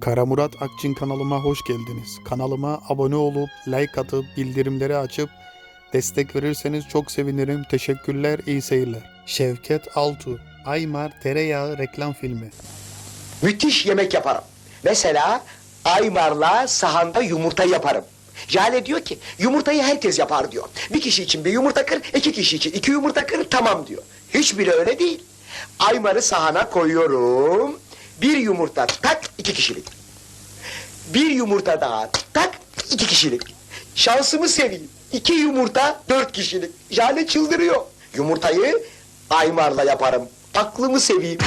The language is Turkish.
Kara Murat Akçin kanalıma hoş geldiniz. Kanalıma abone olup like atıp bildirimleri açıp destek verirseniz çok sevinirim. Teşekkürler, iyi seyirler. Şevket Altu, Aymar Tereyağı reklam filmi. Müthiş yemek yaparım. Mesela Aymar'la sahanda yumurta yaparım. Jale diyor ki yumurtayı herkes yapar diyor. Bir kişi için bir yumurta kır, iki kişi için iki yumurta kır tamam diyor. Hiç bile öyle değil. Aymar'ı sahana koyuyorum. Bir yumurta tak iki kişilik. Bir yumurta daha tak iki kişilik. Şansımı seveyim. İki yumurta dört kişilik. Jale çıldırıyor. Yumurtayı Aymar'la yaparım. Aklımı seveyim.